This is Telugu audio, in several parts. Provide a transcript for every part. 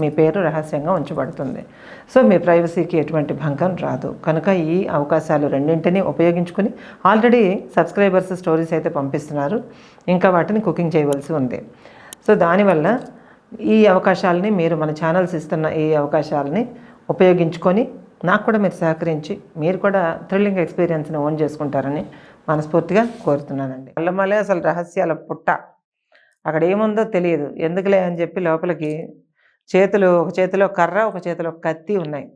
మీ పేరు రహస్యంగా ఉంచబడుతుంది. సో మీ ప్రైవసీకి ఎటువంటి భంగం రాదు. కనుక ఈ అవకాశాలు రెండింటినీ ఉపయోగించుకుని ఆల్రెడీ సబ్స్క్రైబర్స్ స్టోరీస్ అయితే పంపిస్తున్నారు. ఇంకా వాటిని కుకింగ్ చేయవలసి ఉంది. సో దానివల్ల ఈ అవకాశాలని మీరు మన ఛానల్స్ ఇస్తున్న ఈ అవకాశాలని ఉపయోగించుకొని నాకు కూడా మీరు సహకరించి మీరు కూడా థ్రిల్లింగ్ ఎక్స్పీరియన్స్ని ఓన్ చేసుకుంటారని మనస్ఫూర్తిగా కోరుతున్నానండి. అల్లమలే అసలు రహస్యాల పుట్ట. అక్కడ ఏముందో తెలియదు. ఎందుకులే అని చెప్పి లోపలికి చేతులు ఒక చేతిలో కర్ర ఒక చేతిలో కత్తి ఉన్నాయి.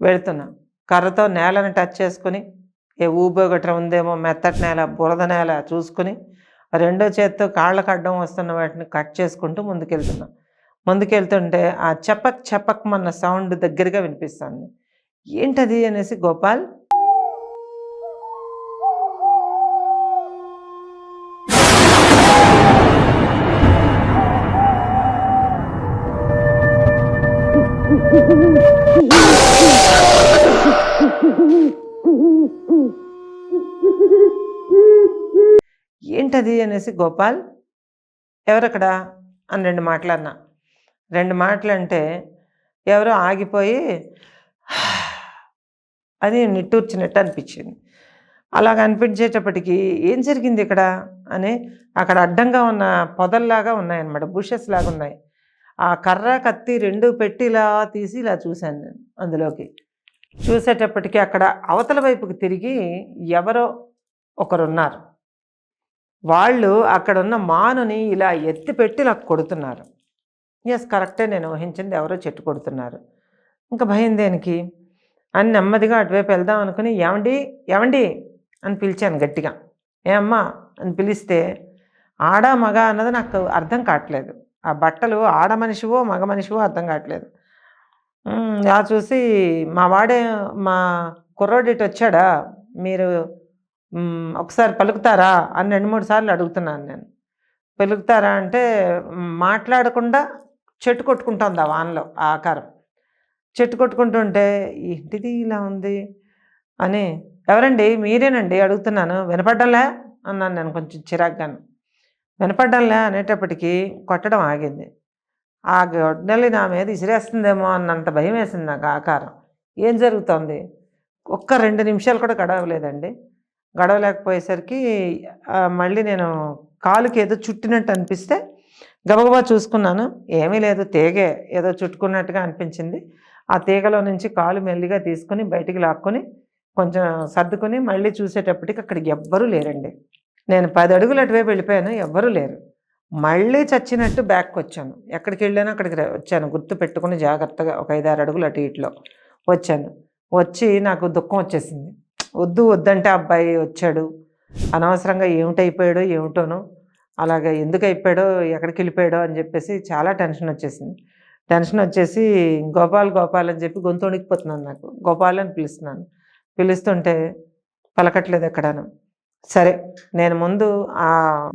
వెళుతున్నా. కర్రతో నేలను టచ్ చేసుకుని ఏ ఊబో గట్రా ఉందేమో మెత్తటి నేల బురద నేల చూసుకుని రెండో చేత్తో కాళ్ళకు అడ్డం వస్తున్న వాటిని కట్ చేసుకుంటూ ముందుకెళ్తున్నా. ముందుకెళ్తుంటే ఆ చపక్ చపక్ మన సౌండ్ దగ్గరగా వినిపిస్తుంది. ఏంటది అనేసి గోపాల్? ఏంటది అనేసి గోపాల్ ఎవరక్కడ? అని రెండు మాటలు అన్నా. రెండు మాటలు అంటే ఎవరో ఆగిపోయి అని నిట్టూర్చినట్టు అనిపించింది. అలాగ అనిపించేటప్పటికి ఏం జరిగింది ఇక్కడ? అని అక్కడ అడ్డంగా ఉన్న పొదల్లాగా ఉన్నాయన్నమాట బుషెస్ లాగా ఉన్నాయి. ఆ కర్ర కత్తి రెండు పెట్టి ఇలా తీసి ఇలా చూశాను నేను అందులోకి. చూసేటప్పటికీ అక్కడ అవతల వైపుకి తిరిగి ఎవరో ఒకరున్నారు. వాళ్ళు అక్కడున్న మానుని ఇలా ఎత్తి పెట్టి ఇలా కొడుతున్నారు. ఎస్ కరెక్టే నేను ఊహించింది ఎవరో చెట్టు కొడుతున్నారు. ఇంకా భయం దేనికి? అని నెమ్మదిగా అటువైపు వెళ్దాం అనుకుని ఏమండి ఏమండి అని పిలిచాను గట్టిగా. ఏ అమ్మా అని పిలిస్తే ఆడ మగ అన్నది నాకు అర్థం కావట్లేదు. ఆ బట్టలు ఆడ మనిషివో మగ మనిషివో అర్థం కావట్లేదు. అలా చూసి మా వాడే మా కుర్రోడు ఇటు వచ్చాడా? మీరు ఒకసారి పలుకుతారా? అని రెండు మూడు సార్లు అడుగుతున్నాను నేను. పలుకుతారా అంటే మాట్లాడకుండా చెట్టు కొట్టుకుంటుంది ఆ వానలో ఆ ఆకారం. చెట్టు కొట్టుకుంటుంటే ఏంటిది ఇలా ఉంది? అని ఎవరండి? మీరేనండి? అడుగుతున్నాను. వినపడ్డంలే? అన్నాను నేను కొంచెం చిరాగ్గాను. వినపడ్డంలే అనేటప్పటికీ కొట్టడం ఆగింది. ఆ గొడ్డలి నా మీద ఇసిరేస్తుందేమో అన్నంత భయం వేసింది నాకు ఆకారం. ఏం జరుగుతోంది? ఒక్క రెండు నిమిషాలు కూడా గడవలేదండి. గడవలేకపోయేసరికి మళ్ళీ నేను కాలుకి ఏదో చుట్టినట్టు అనిపిస్తే గబగబా చూసుకున్నాను. ఏమీ లేదు తీగే ఏదో చుట్టుకున్నట్టుగా అనిపించింది. ఆ తీగలో నుంచి కాలు మెల్లిగా తీసుకుని బయటికి లాక్కొని కొంచెం సర్దుకొని మళ్ళీ చూసేటప్పటికి అక్కడికి ఎవ్వరూ లేరండి. నేను పది అడుగులు అటువైపు వెళ్ళిపోయాను ఎవ్వరూ లేరు. మళ్ళీ చచ్చినట్టు బ్యాక్కి వచ్చాను. ఎక్కడికి వెళ్ళానో అక్కడికి వచ్చాను. గుర్తు పెట్టుకుని జాగ్రత్తగా ఒక ఐదారు అడుగులు అటు ఇట్లో వచ్చాను. వచ్చి నాకు దుఃఖం వచ్చేసింది. వద్దు వద్దంటే ఆ అబ్బాయి వచ్చాడు. అనవసరంగా ఏమిటైపోయాడో ఏమిటోనో అలాగే ఎందుకు అయిపోయాడో ఎక్కడికి వెళ్ళిపోయాడో అని చెప్పేసి చాలా టెన్షన్ వచ్చేసింది. టెన్షన్ వచ్చేసి గోపాల్ గోపాల్ అని చెప్పి గొంతు వణికిపోతున్నాను నాకు. గోపాల్ అని పిలుస్తున్నాను. పిలుస్తుంటే పలకట్లేదు ఎక్కడాను. సరే నేను ముందు ఆ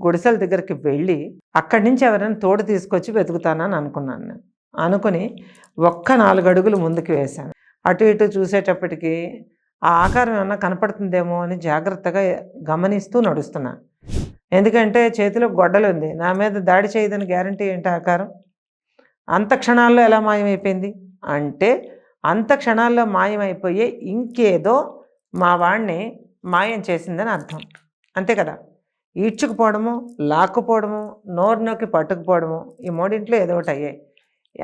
గుడిసెల దగ్గరికి వెళ్ళి అక్కడి నుంచి ఎవరైనా తోడు తీసుకొచ్చి వెతుకుతానని అనుకున్నాను అనుకుని ఒక్క నాలుగు అడుగులు ముందుకు వేశాను. అటు ఇటు చూసేటప్పటికి ఆ ఆకారం ఏమన్నా కనపడుతుందేమో అని జాగ్రత్తగా గమనిస్తూ నడుస్తున్నాను. ఎందుకంటే చేతిలో గొడ్డలు ఉంది. నా మీద దాడి చేయదని గ్యారంటీ ఏంటి ఆకారం? అంత క్షణాల్లో ఎలా మాయమైపోయింది? అంటే అంత క్షణాల్లో మాయమైపోయే ఇంకేదో మా వాడిని మాయం చేసిందని అర్థం. అంతే కదా? ఈడ్చుకుపోవడము లాక్కుపోవడము నోరు నొక్కి పట్టుకుపోవడము ఈ మూడింట్లో ఏదో ఒకటి అయ్యాయి.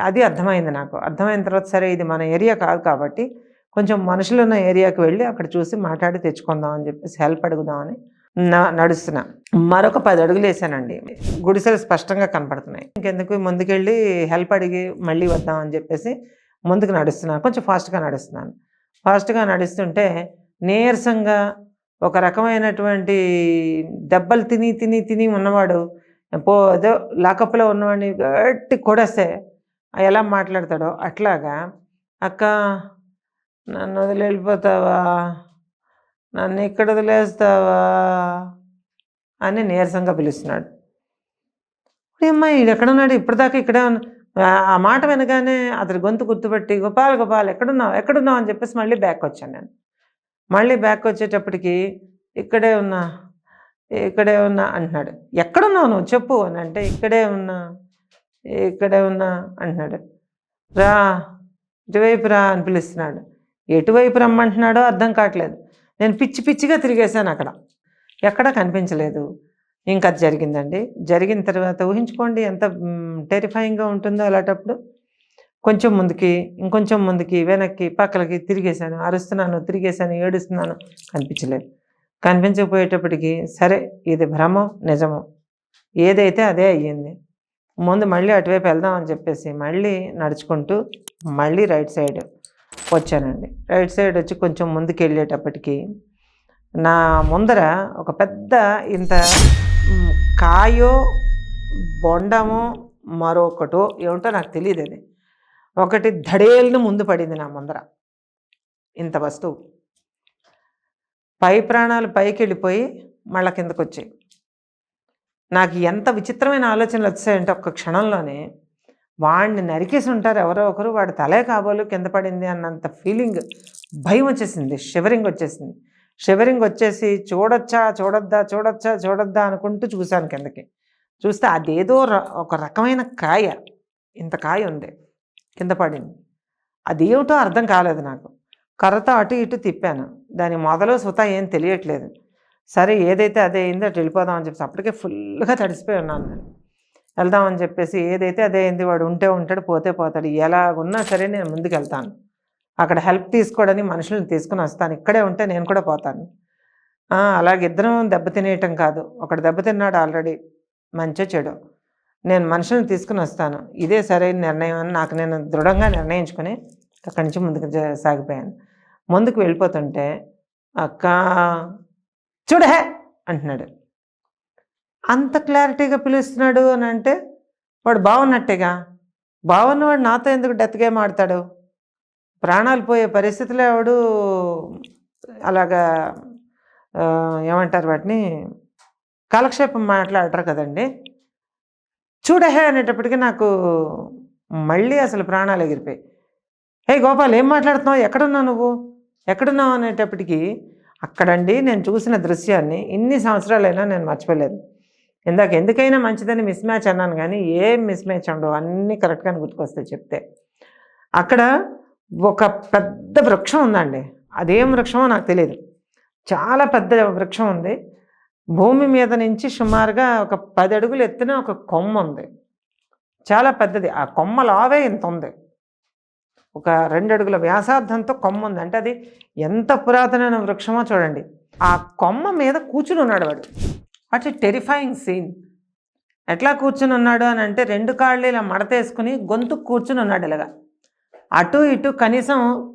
అది అర్థమైంది నాకు. అర్థమైన తర్వాత సరే ఇది మన ఏరియా కాదు కాబట్టి కొంచెం మనుషులు ఉన్న ఏరియాకి వెళ్ళి అక్కడ చూసి మాట్లాడి తెచ్చుకుందాం అని చెప్పేసి హెల్ప్ అడుగుదామని నా నడుస్తున్నా. మరొక పది అడుగులు వేసానండి. గుడిసెలు స్పష్టంగా కనపడుతున్నాయి. ఇంకెందుకు? ముందుకెళ్ళి హెల్ప్ అడిగి మళ్ళీ వద్దామని చెప్పేసి ముందుకు నడుస్తున్నాను కొంచెం ఫాస్ట్గా నడుస్తున్నాను. ఫాస్ట్గా నడుస్తుంటే నీరసంగా ఒక రకమైనటువంటి దెబ్బలు తిని తిని తిని ఉన్నవాడు పో ఏదో లాకప్లో ఉన్నవాడిని గట్టి కొడేస్తే ఎలా మాట్లాడతాడో అట్లాగా అక్క నన్ను వదిలి వెళ్ళిపోతావా నన్ను ఇక్కడ వదిలేస్తావా? అని నీరసంగా పిలుస్తున్నాడు. అమ్మా ఇది ఎక్కడున్నాడు? ఇప్పటిదాకా ఇక్కడే ఆ- ఆ మాట వినగానే అతని గొంతు గుర్తుపట్టి గోపాల్ గోపాల్ ఎక్కడున్నావు? ఎక్కడున్నావు? అని చెప్పేసి మళ్ళీ బ్యాక్ వచ్చాను నేను. మళ్ళీ బ్యాక్ వచ్చేటప్పటికి ఇక్కడే ఉన్నా ఇక్కడే ఉన్నా అంటున్నాడు. ఎక్కడున్నావు నువ్వు? చెప్పు అని అంటే ఇక్కడే ఉన్నా ఇక్కడే ఉన్నా అంటున్నాడు. రా ఇటువైపు రా అని పిలుస్తున్నాడు. ఎటువైపు రమ్మంటున్నాడో అర్థం కావట్లేదు. నేను పిచ్చి పిచ్చిగా తిరిగేశాను అక్కడ. ఎక్కడా కనిపించలేదు. ఇంకా అది జరిగిందండి. జరిగిన తర్వాత ఊహించుకోండి ఎంత టెరిఫైయింగ్గా ఉంటుందో అలాంటప్పుడు. కొంచెం ముందుకి ఇంకొంచెం ముందుకి వెనక్కి పక్కలకి తిరిగేశాను. అరుస్తున్నాను తిరిగేశాను ఏడుస్తున్నాను. కనిపించలేదు. కనిపించకపోయేటప్పటికి సరే ఇది భ్రమం నిజము? ఏదైతే అదే అయ్యింది. ముందు మళ్ళీ అటువైపు వెళ్దాం అని చెప్పేసి మళ్ళీ నడుచుకుంటూ మళ్ళీ రైట్ సైడ్ వచ్చానండి. రైట్ సైడ్ వచ్చి కొంచెం ముందుకు వెళ్ళేటప్పటికి నా ముందర ఒక పెద్ద ఇంత కాయో బొండమో మరొకటో ఏమిటో నాకు తెలియదు అది. ఒకటి ధడేల్ని ముందు పడింది నా ముందర. ఇంత వస్తువు. పై ప్రాణాలు పైకి వెళ్ళిపోయి మళ్ళా కిందకు వచ్చాయి నాకు ఎంత విచిత్రమైన ఆలోచనలు వచ్చాయంటే ఒక్క క్షణంలోనే వాడిని నరికేసి ఉంటారు ఎవరో ఒకరు వాడి తలే కాబోలు కింద పడింది అన్నంత ఫీలింగ్ భయం వచ్చేసింది షివరింగ్ వచ్చేసింది. షివరింగ్ వచ్చేసి చూడొచ్చా చూడొద్దా చూడొచ్చా చూడొద్దా అనుకుంటూ చూశాను కిందకి. చూస్తే అదేదో ర- ఒక రకమైన కాయ. ఇంత కాయ ఉంది. కింద పడింది. అది ఏమిటో అర్థం కాలేదు నాకు. కర్రతో అటు ఇటు తిప్పాను. దాని మొదలు సుత ఏం తెలియట్లేదు. సరే ఏదైతే అదే అయిందో అటు వెళ్ళిపోదాం అని చెప్పేసి అప్పటికే ఫుల్గా తడిసిపోయి ఉన్నాను నేను. వెళ్దామని చెప్పేసి ఏదైతే అదే అయింది వాడు ఉంటే ఉంటాడు పోతే పోతాడు ఎలాగున్నా సరే నేను ముందుకు వెళ్తాను అక్కడ హెల్ప్ తీసుకోవడానికి మనుషులను తీసుకుని వస్తాను. ఇక్కడే ఉంటే నేను కూడా పోతాను. అలాగే ఇద్దరం దెబ్బతినేయటం కాదు. ఒకడు దెబ్బతిన్నాడు ఆల్రెడీ. మంచో చెడు. నేను మనుషులను తీసుకుని వస్తాను. ఇదే సరైన నిర్ణయం అని నాకు నేను దృఢంగా నిర్ణయించుకొని అక్కడి నుంచి ముందుకు సాగిపోయాను. ముందుకు వెళ్ళిపోతుంటే అక్క చూడహే అంటున్నాడు. అంత క్లారిటీగా పిలుస్తున్నాడు అని అంటే వాడు బాగున్నట్టేగా బాగున్నవాడు నాతో ఎందుకు డెత్ గేమ్ ఆడతాడు? ప్రాణాలు పోయే పరిస్థితిలో ఎవడు అలాగా ఏమంటారు వాటిని? కాలక్షేపం మాట్లాడరు కదండి. చూడహే అనేటప్పటికీ నాకు మళ్ళీ అసలు ప్రాణాలు ఎగిరిపోయి హే గోపాల్ ఏం మాట్లాడుతున్నావు? ఎక్కడున్నావు నువ్వు? ఎక్కడున్నావు అనేటప్పటికీ అక్కడండి నేను చూసిన దృశ్యాన్ని ఇన్ని సంవత్సరాలైనా నేను మర్చిపోలేదు. ఇందాక ఎందుకైనా మంచిదని మిస్ మ్యాచ్ అన్నాను కానీ ఏం మిస్ మ్యాచ్ ఉండవు. అన్నీ కరెక్ట్గానే గుర్తుకొస్తాయి చెప్తే. అక్కడ ఒక పెద్ద వృక్షం ఉందండి. అదేం వృక్షమో నాకు తెలియదు చాలా పెద్ద వృక్షం ఉంది. భూమి మీద నుంచి సుమారుగా ఒక పది అడుగులు ఎత్తున ఒక కొమ్మ ఉంది. చాలా పెద్దది. ఆ కొమ్మ లావే ఇంత ఉంది. ఒక రెండు అడుగుల వ్యాసార్థంతో కొమ్మ ఉంది. అంటే అది ఎంత పురాతనమైన వృక్షమో చూడండి. ఆ కొమ్మ మీద కూర్చుని ఉన్నాడు వాడు. What terrifying scene. ఎట్లా కూర్చుని ఉన్నాడు అని అంటే రెండు కాళ్ళు ఇలా మడతేసుకుని గొంతు కూర్చుని ఉన్నాడు ఇలాగా. అటు ఇటు కనీసం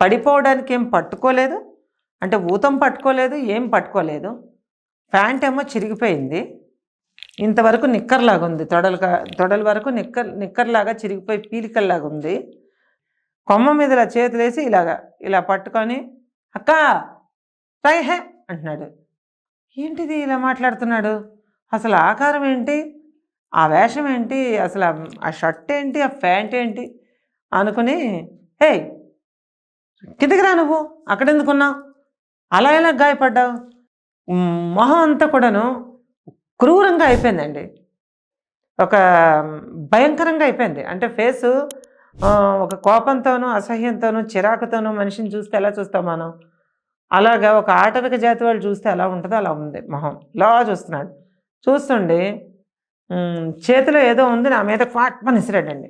పడిపోవడానికి ఏం పట్టుకోలేదు. అంటే ఊతం పట్టుకోలేదు ఏం పట్టుకోలేదు. ప్యాంట్ ఏమో చిరిగిపోయింది. ఇంతవరకు నిక్కర్లాగా ఉంది. తొడలు తొడల వరకు నిక్కర్ నిక్కర్లాగా చిరిగిపోయి పీలికల్లాగా ఉంది. కొమ్మ మీద ఇలా చేతులేసి ఇలాగా ఇలా పట్టుకొని అక్క టై హే అంటున్నాడు. ఏంటిది ఇలా మాట్లాడుతున్నాడు? అసలు ఆకారం ఏంటి? ఆ వేషం ఏంటి? అసలు ఆ- షర్ట్ ఏంటి? ఆ ప్యాంట్ ఏంటి? అనుకుని హే కిందకి రా నువ్వు అక్కడ ఎందుకున్నావు అలా ఎలా గాయపడ్డావు? మొహం అంతా కూడాను క్రూరంగా అయిపోయిందండి. ఒక భయంకరంగా అయిపోయింది. అంటే ఫేసు ఒక కోపంతోనూ అసహ్యంతోనూ చిరాకుతోనూ మనిషిని చూస్తే ఎలా చూస్తాం మనం? అలాగా ఒక ఆటవిక జాతి వాళ్ళు చూస్తే ఎలా ఉంటుందో అలా ఉంది మొహం. ఇలా చూస్తున్నాడు. చూస్తుండి చేతిలో ఏదో ఉంది నా మీద క్వాట్మని ఇసిరాడండి.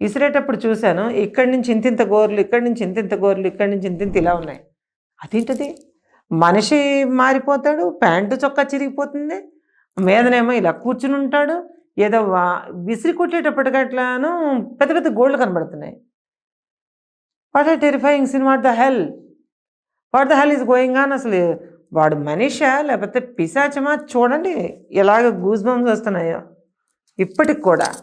ఇసిరేటప్పుడు చూశాను ఇక్కడి నుంచి ఇంతింత గోర్లు ఇక్కడి నుంచి ఇంతింత గోర్లు ఇక్కడి నుంచి ఇంతింత ఇలా ఉన్నాయి. అదేంటిది? మనిషి మారిపోతాడు ప్యాంటు చొక్కా చిరిగిపోతుంది మీదనేమో ఇలా కూర్చుని ఉంటాడు ఏదో వా- విసిరి కొట్టేటప్పటికట్లాను పెద్ద పెద్ద గోళ్ళు కనబడుతున్నాయి. What are terrifying scene what the hell what the hell is going on అసలు? వాడు మనిషా లేకపోతే పిశాచమా? చూడండి ఎలాగ గూస్ బంప్స్ వస్తున్నాయో. ఇప్పటికి కూడా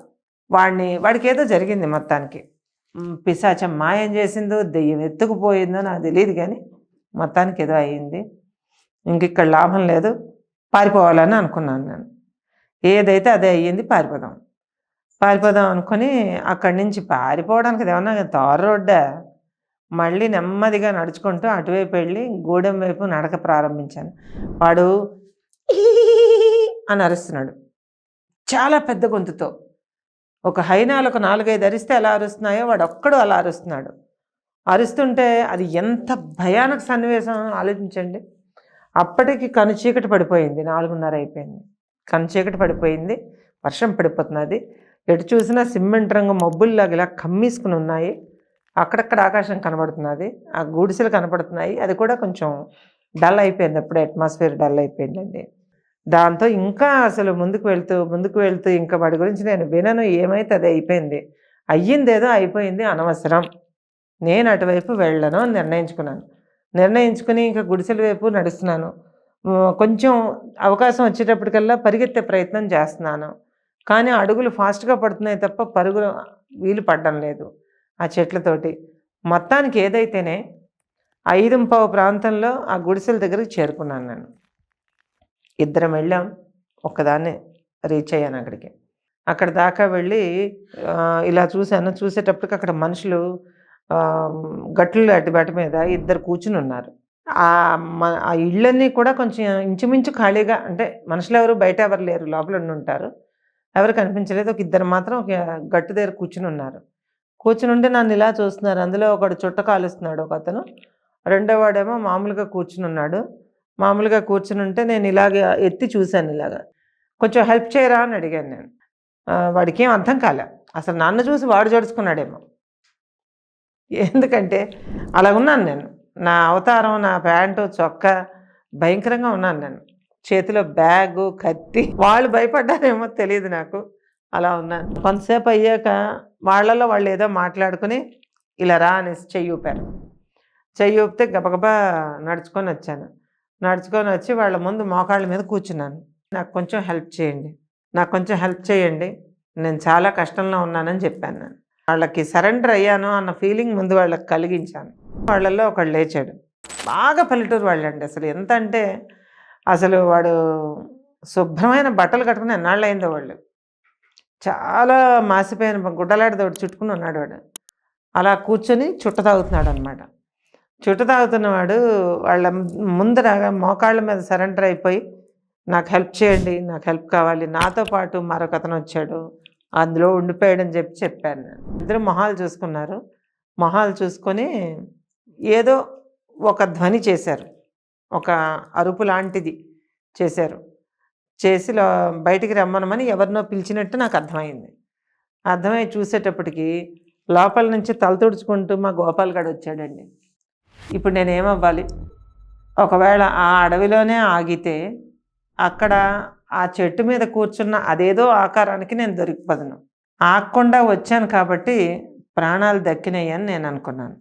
వాడిని వాడికి ఏదో జరిగింది మొత్తానికి. పిశాచం మాయం చేసిందో దెయ్యం ఎత్తుకుపోయిందో నాకు తెలియదు కానీ మొత్తానికి ఏదో అయ్యింది. ఇంక ఇక్కడ లాభం లేదు పారిపోవాలని అనుకున్నాను నేను. ఏదైతే అదే అయ్యింది పారిపోదాం. పారిపోదాం అనుకుని అక్కడి నుంచి పారిపోవడానికి ఏమన్నా తార రోడ్డా? మళ్ళీ నెమ్మదిగా నడుచుకుంటూ అటువైపు వెళ్ళి గూడెం వైపు నడక ప్రారంభించాను. వాడు అని అరుస్తున్నాడు. చాలా పెద్ద గొంతుతో. ఒక హైనాలకు ఒక నాలుగైదు అరిస్తే ఎలా అరుస్తున్నాయో వాడు ఒక్కడు అలా అరుస్తున్నాడు. అరుస్తుంటే అది ఎంత భయానక సన్నివేశం ఆలోచించండి. అప్పటికి కను చీకటి పడిపోయింది. నాలుగున్నర అయిపోయింది. కను చీకటి పడిపోయింది. వర్షం పడిపోతున్నది. ఎటు చూసినా సిమెంట్ రంగు మబ్బుల్లాగా ఇలా కమ్మీసుకుని ఉన్నాయి. అక్కడక్కడ ఆకాశం కనబడుతున్నది. ఆ గుడిసెలు కనపడుతున్నాయి అది కూడా కొంచెం డల్ అయిపోయింది. అప్పుడు అట్మాస్ఫియర్ డల్ అయిపోయిందండి. దాంతో ఇంకా అసలు ముందుకు వెళ్తూ ముందుకు వెళ్తూ ఇంకా వాడి గురించి నేను వినను. ఏమైతే అది అయిపోయింది. అయ్యిందేదో అయిపోయింది అనవసరం. నేను అటువైపు వెళ్ళను అని నిర్ణయించుకున్నాను. నిర్ణయించుకుని ఇంకా గుడిసెల వైపు నడుస్తున్నాను. కొంచెం అవకాశం వచ్చేటప్పటికల్లా పరిగెత్తే ప్రయత్నం చేస్తున్నాను. కానీ అడుగులు ఫాస్ట్గా పడుతున్నాయి తప్ప పరుగులు వీలు పడడం లేదు ఆ చెట్లతోటి. మొత్తానికి ఏదైతేనే ఐదుంపావు ప్రాంతంలో ఆ గుడిసెల దగ్గరికి చేరుకున్నాను నేను. ఇద్దరం వెళ్ళాం. ఒక్కదాన్నే రీచ్ అయ్యాను అక్కడికి. అక్కడ దాకా వెళ్ళి ఇలా చూశాను. చూసేటప్పటికి అక్కడ మనుషులు గట్లు అడ్డుబాట మీద ఇద్దరు కూర్చుని ఉన్నారు. ఆ ఆ ఇళ్ళన్నీ కూడా కొంచెం ఇంచుమించు ఖాళీగా అంటే మనుషులు ఎవరు బయట ఎవరు లేరు లోపల ఉండి ఉంటారు. ఎవరు కనిపించలేదు ఒక ఇద్దరు మాత్రం ఒక గట్టు దగ్గర కూర్చుని ఉన్నారు. కూర్చుని ఉంటే నన్ను ఇలా చూస్తున్నారు. అందులో ఒకడు చుట్ట కాలుస్తున్నాడు ఒక అతను. రెండో వాడేమో మామూలుగా కూర్చుని ఉన్నాడు. మామూలుగా కూర్చుని ఉంటే నేను ఇలాగ ఎత్తి చూశాను ఇలాగ. కొంచెం హెల్ప్ చేయరా అని అడిగాను నేను. వాడికి ఏం అర్థం కాలే. అసలు నన్ను చూసి వాడు జడుచుకున్నాడేమో. ఎందుకంటే అలా ఉన్నాను నేను. నా అవతారం నా ప్యాంటు చొక్కా భయంకరంగా ఉన్నాను నేను. చేతిలో బ్యాగు కత్తి వాళ్ళు భయపడ్డారేమో తెలియదు నాకు. అలా ఉన్నాను. కొంతసేపు అయ్యాక వాళ్ళలో వాళ్ళు ఏదో మాట్లాడుకుని ఇలా రా అనేసి చెయ్యి ఊపారు. చెయ్యి ఊపితే గబగబా నడుచుకొని వచ్చాను. నడుచుకొని వచ్చి వాళ్ళ ముందు మోకాళ్ళ మీద కూర్చున్నాను. నాకు కొంచెం హెల్ప్ చేయండి. నాకు కొంచెం హెల్ప్ చేయండి. నేను చాలా కష్టంలో ఉన్నానని చెప్పాను నేను. వాళ్ళకి సరెండర్ అయ్యాను అన్న ఫీలింగ్ ముందు వాళ్ళకి కలిగించాను. వాళ్ళల్లో ఒకడు లేచాడు. బాగా పల్లెటూరు వాళ్ళండి అసలు. ఎంత అంటే అసలు వాడు శుభ్రమైన బట్టలు కట్టుకుని ఎన్నాళ్ళు అయిందో వాళ్ళు. చాలా మాసిపోయిన గుడ్డలాడితో చుట్టుకుని ఉన్నాడు వాడు. అలా కూర్చొని చుట్ట తాగుతున్నాడు అనమాట చుట్ట తాగుతున్నవాడు వాళ్ళ ముందర మోకాళ్ళ మీద సరెండర్ అయిపోయి నాకు హెల్ప్ చేయండి నాకు హెల్ప్ కావాలి నాతో పాటు మరొక అతను వచ్చాడు అందులో ఉండిపోయాడని చెప్పి చెప్పాను నేను. ఇద్దరు మొహాలు చూసుకున్నారు. మొహాలు చూసుకొని ఏదో ఒక ధ్వని చేశారు. ఒక అరుపు లాంటిది చేశారు. చేసి బయటికి రమ్మనమని ఎవరినో పిలిచినట్టు నాకు అర్థమైంది. అర్థమై చూసేటప్పటికి లోపల నుంచి తల తుడుచుకుంటూ మా గోపాల్గాడు వచ్చాడండి. ఇప్పుడు నేనేమవ్వాలి ఒకవేళ ఆ అడవిలోనే ఆగితే అక్కడ ఆ చెట్టు మీద కూర్చున్న అదేదో ఆకారానికి నేను దొరికిపోదును. ఆగకుండా వచ్చాను కాబట్టి ప్రాణాలు దక్కినాయని నేను అనుకున్నాను.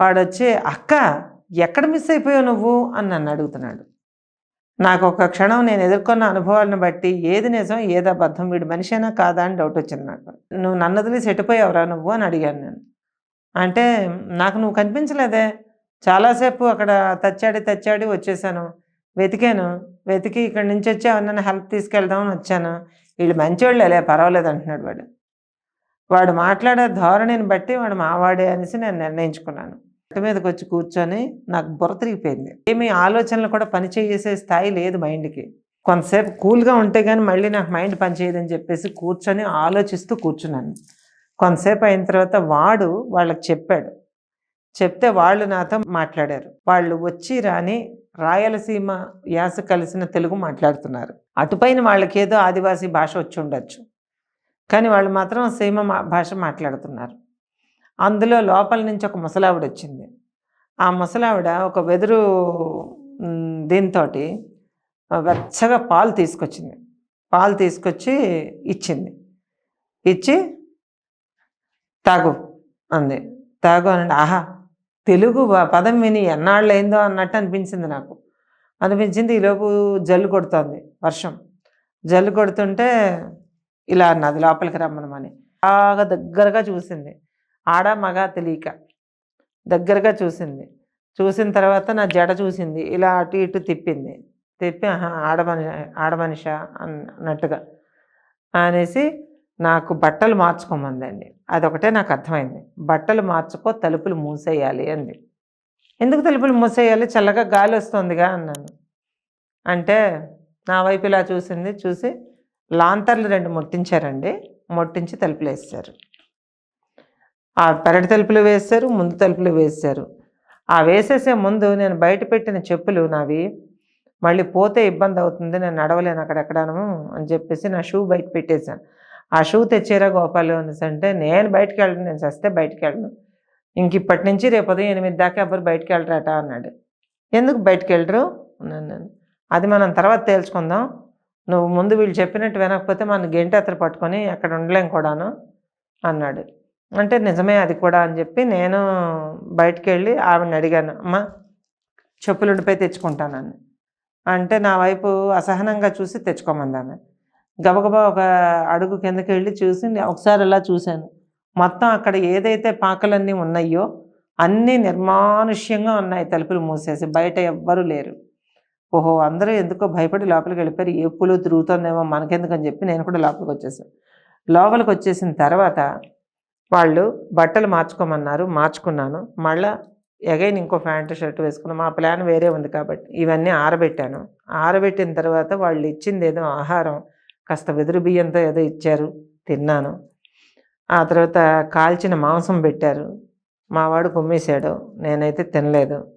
వాడొచ్చి అక్క ఎక్కడ మిస్ అయిపోయావు నువ్వు? అని నన్ను అడుగుతున్నాడు. నాకు ఒక క్షణం నేను ఎదుర్కొన్న అనుభవాలను బట్టి ఏది నిజం ఏది అబద్ధం వీడు మనిషేనా కాదా అని డౌట్ వచ్చింది నాకు. నువ్వు నన్ను వదిలి సెటిపోయావురా నువ్వు? అని అడిగాను నేను. అంటే నాకు నువ్వు కనిపించలేదే. చాలాసేపు అక్కడ తచ్చాడి తచ్చాడి వచ్చేసాను. వెతికాను. వెతికి ఇక్కడి నుంచి వచ్చి ఎవరినైనా హెల్ప్ తీసుకెళ్దామని వచ్చాను. వీళ్ళు లే పర్వాలేదు అంటున్నాడు వాడు. వాడు మాట్లాడే ధోరణిని బట్టి వాడు మావాడే అనేసి నేను నిర్ణయించుకున్నాను. గట్టు మీదకి వచ్చి కూర్చొని నాకు బుర్ర తిరిగిపోయింది. ఏమీ ఆలోచనలు కూడా పనిచేసే స్థాయి లేదు మైండ్కి. కొంతసేపు కూల్గా ఉంటే కానీ మళ్ళీ నాకు మైండ్ పనిచేయదని చెప్పేసి కూర్చొని ఆలోచిస్తూ కూర్చున్నాను. కొంతసేపు అయిన తర్వాత వాడు వాళ్ళకి చెప్పాడు. చెప్తే వాళ్ళు నాతో మాట్లాడారు. వాళ్ళు వచ్చి రాని రాయలసీమ యాస కలిసిన తెలుగు మాట్లాడుతున్నారు. అటుపైన వాళ్ళకి ఏదో ఆదివాసీ భాష వచ్చి ఉండొచ్చు. కానీ వాళ్ళు మాత్రం సీమ భాష మాట్లాడుతున్నారు. అందులో లోపల నుంచి ఒక ముసలావిడ వచ్చింది. ఆ ముసలావిడ ఒక వెదురు దీంతో వెచ్చగా పాలు తీసుకొచ్చింది. పాలు తీసుకొచ్చి ఇచ్చింది. ఇచ్చి తాగు అంది. తాగు అనండి. ఆహా తెలుగు పదం విని ఎన్నాళ్ళైందో అన్నట్టు అనిపించింది నాకు. అనిపించింది ఈలోపు జల్లు కొడుతోంది వర్షం. జల్లు కొడుతుంటే ఇలా అన్నది లోపలికి రమ్మనమని. బాగా దగ్గరగా చూసింది. ఆడ మగ తెలియక దగ్గరగా చూసింది. చూసిన తర్వాత నా జడ చూసింది. ఇలా అటు ఇటు తిప్పింది. తిప్పి ఆహా ఆడమని ఆడమనిష అన్నట్టుగా అనేసి నాకు బట్టలు మార్చుకోమందండి. అదొకటే నాకు అర్థమైంది. బట్టలు మార్చుకో తలుపులు మూసేయాలి అంది. ఎందుకు తలుపులు మూసేయాలి? చల్లగా గాలి వస్తుందిగా అన్నాను. అంటే నా వైపు ఇలా చూసింది చూసి లాంతర్లు రెండు ముట్టించారండి. ముట్టించి తలుపులు వేస్తారు ఆ పెరటి తలుపులు వేస్తారు ముందు తలుపులు వేస్తారు ఆ వేసేసే ముందు నేను బయట పెట్టిన చెప్పులు నావి మళ్ళీ పోతే ఇబ్బంది అవుతుంది నేను నడవలేను అక్కడెక్కడాను అని చెప్పేసి నా షూ బయట పెట్టేశాను. ఆ షూ తెచ్చారా గోపాలు అంటే నేను బయటకు వెళ్ళను నేను చస్తే బయటకు వెళ్ళను. ఇంక ఇప్పటి నుంచి రేపు ఉదయం ఎనిమిది దాకా ఎవరు బయటికి వెళ్ళరాట అన్నాడు. ఎందుకు బయటికి వెళ్ళరు? అన్నాను. నేను అది మనం తర్వాత తేల్చుకుందాం. నువ్వు ముందు వీళ్ళు చెప్పినట్టు వినకపోతే మన గెంట అతను పట్టుకొని అక్కడ ఉండలేం కూడాను అన్నాడు. అంటే నిజమే అది కూడా అని చెప్పి నేను బయటికి వెళ్ళి ఆవిడని అడిగాను. అమ్మ చెప్పులు ఉండిపోయి తెచ్చుకుంటానని అంటే నా వైపు అసహనంగా చూసి తెచ్చుకోమంది ఆమె. గబగబా ఒక అడుగు కిందకి వెళ్ళి చూసి ఒకసారి అలా చూశాను. మొత్తం అక్కడ ఏదైతే పాకలన్నీ ఉన్నాయో అన్నీ నిర్మానుష్యంగా ఉన్నాయి తలుపులు మూసేసి. బయట ఎవ్వరూ లేరు. ఓహో అందరూ ఎందుకో భయపడి లోపలికి వెళ్ళిపోయారు. ఏ పులు తిరుగుతుందేమో మనకెందుకని చెప్పి నేను కూడా లోపలికి వచ్చేసాను. లోపలికి వచ్చేసిన తర్వాత వాళ్ళు బట్టలు మార్చుకోమన్నారు. మార్చుకున్నాను. మళ్ళా ఎగైన్ ఇంకో ప్యాంట్ షర్ట్ వేసుకున్నాను. మా ప్లాన్ వేరే ఉంది కాబట్టి ఇవన్నీ ఆరబెట్టాను. ఆరబెట్టిన తర్వాత వాళ్ళు ఇచ్చింది ఏదో ఆహారం. కాస్త వెదురు బియ్యంతో ఏదో ఇచ్చారు తిన్నాను. ఆ తర్వాత కాల్చిన మాంసం పెట్టారు. మావాడు కుమ్మేశాడు. నేనైతే తినలేదు.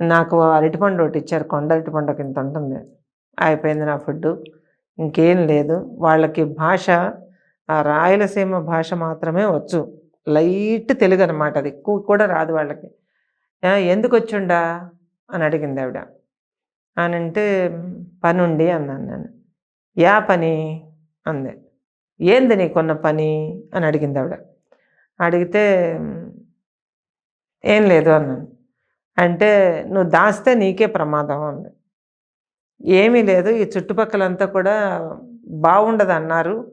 నాకు అరటిపండు ఒకటి ఇచ్చారు కొండ అరటిపండు ఒక ఇంత ఉంటుంది. అయిపోయింది నా ఫుడ్ ఇంకేం లేదు. వాళ్ళకి భాష ఆ రాయలసీమ భాష మాత్రమే వచ్చు. లైట్ తెలుగు అనమాట అది ఎక్కువ కూడా రాదు వాళ్ళకి. ఎందుకు వచ్చిండా? అని అడిగింది ఆవిడ. అని అంటే పని ఉండి అన్నాను నేను. యా పని అంది. ఏంది నీకున్న పని? అని అడిగింది ఆవిడ. అడిగితే ఏం లేదు అన్నాను. అంటే నువ్వు దాస్తే నీకే ప్రమాదం అంది. ఏమీ లేదు ఈ చుట్టుపక్కలంతా కూడా బాగుండదు అన్నారు.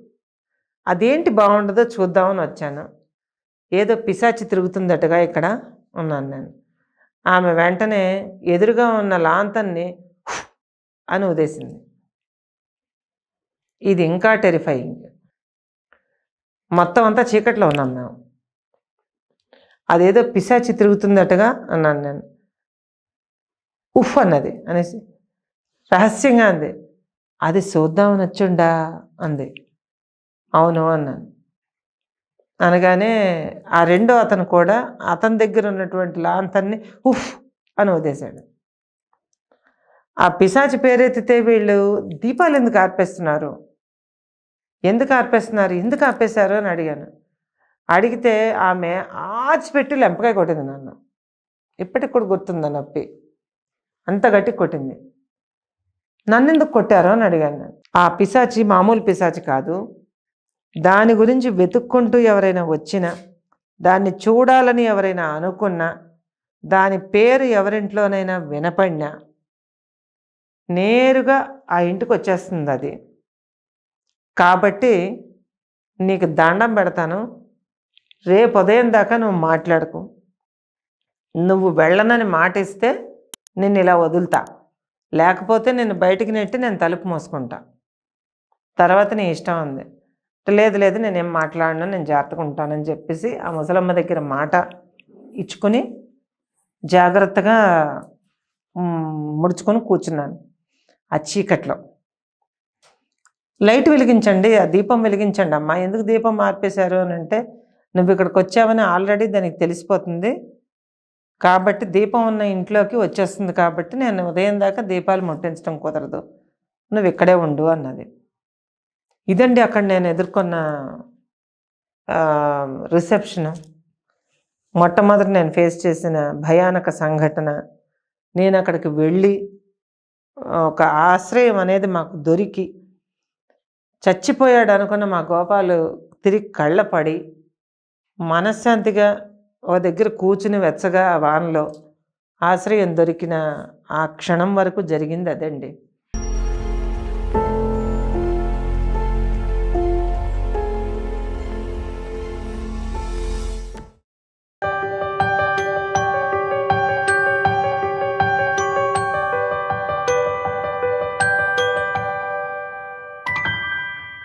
అదేంటి బాగుండదో చూద్దామని వచ్చాను. ఏదో పిశాచి తిరుగుతుందటగా ఇక్కడ ఉన్నాను నేను. ఆమె వెంటనే ఎదురుగా ఉన్న లాంతన్ని అని ఉదేసింది ఇది ఇంకా టెరిఫైయింగ్ మొత్తం అంతా చీకట్లో ఉన్నాం మేము. అదేదో పిశాచి తిరుగుతుందటగా అన్నాను నేను. ఉఫ్ అన్నది అనేసి. రహస్యంగా అంది. అది చూద్దామని వచ్చుండా అంది. అవును అన్నాను. అనగానే ఆ రెండో అతను కూడా అతని దగ్గర ఉన్నటువంటి లాంతన్ని ఉఫ్ అని వదిలేశాడు. ఆ పిశాచి పేరెత్తితే వీళ్ళు దీపాలు ఎందుకు ఆర్పేస్తున్నారు? ఎందుకు ఆర్పేస్తున్నారు? ఎందుకు ఆపేశారు? అని అడిగాను. అడిగితే ఆమె ఆచిపెట్టి లెంపకాయ కొట్టింది నన్ను. ఇప్పటికి కూడా గుర్తుంది ఆ నొప్పి? అంత గట్టి కొట్టింది. నన్ను ఎందుకు కొట్టారు అని అడిగాను నేను. ఆ పిశాచి మామూలు పిశాచి కాదు. దాని గురించి వెతుక్కుంటూ ఎవరైనా వచ్చినా దాన్ని చూడాలని ఎవరైనా అనుకున్నా దాని పేరు ఎవరింట్లోనైనా వినపడినా నేరుగా ఆ ఇంటికి వచ్చేస్తుంది అది. కాబట్టి నీకు దండం పెడతాను. రేపు ఉదయం దాకా నువ్వు మాట్లాడకు. నువ్వు వెళ్ళనని మాట ఇస్తే నేను ఇలా వదులుతా. లేకపోతే నేను బయటికి నెట్టి నేను తలుపు మోసుకుంటా. తర్వాత నీ ఇష్టం ఉంది. లేదు లేదు నేనేం మాట్లాడను నేను జాగ్రత్తగా ఉంటానని చెప్పేసి ఆ ముసలమ్మ దగ్గర మాట ఇచ్చుకొని జాగ్రత్తగా ముడుచుకొని కూర్చున్నాను. ఆ చీకట్లో. లైట్ వెలిగించండి ఆ దీపం వెలిగించండి. అమ్మా ఎందుకు దీపం మార్పేశారు అని అంటే నువ్వు ఇక్కడికి వచ్చావని ఆల్రెడీ దానికి తెలిసిపోతుంది. కాబట్టి దీపం ఉన్న ఇంట్లోకి వచ్చేస్తుంది కాబట్టి నేను ఉదయం దాకా దీపాలు ముట్టించడం కుదరదు. నువ్వు ఇక్కడే ఉండు అన్నది. ఇదండి అక్కడ నేను ఎదుర్కొన్న రిసెప్షన్. మొట్టమొదటి నేను ఫేస్ చేసిన భయానక సంఘటన. నేను అక్కడికి వెళ్ళి ఒక ఆశ్రయం అనేది మాకు దొరికి చచ్చిపోయాడు అనుకున్న మా గోపాలు తిరిగి కళ్ళపడి మనశ్శాంతిగా ఒక దగ్గర కూర్చుని వెచ్చగా ఆ వానలో ఆశ్రయం దొరికిన ఆ క్షణం వరకు జరిగింది అదండి.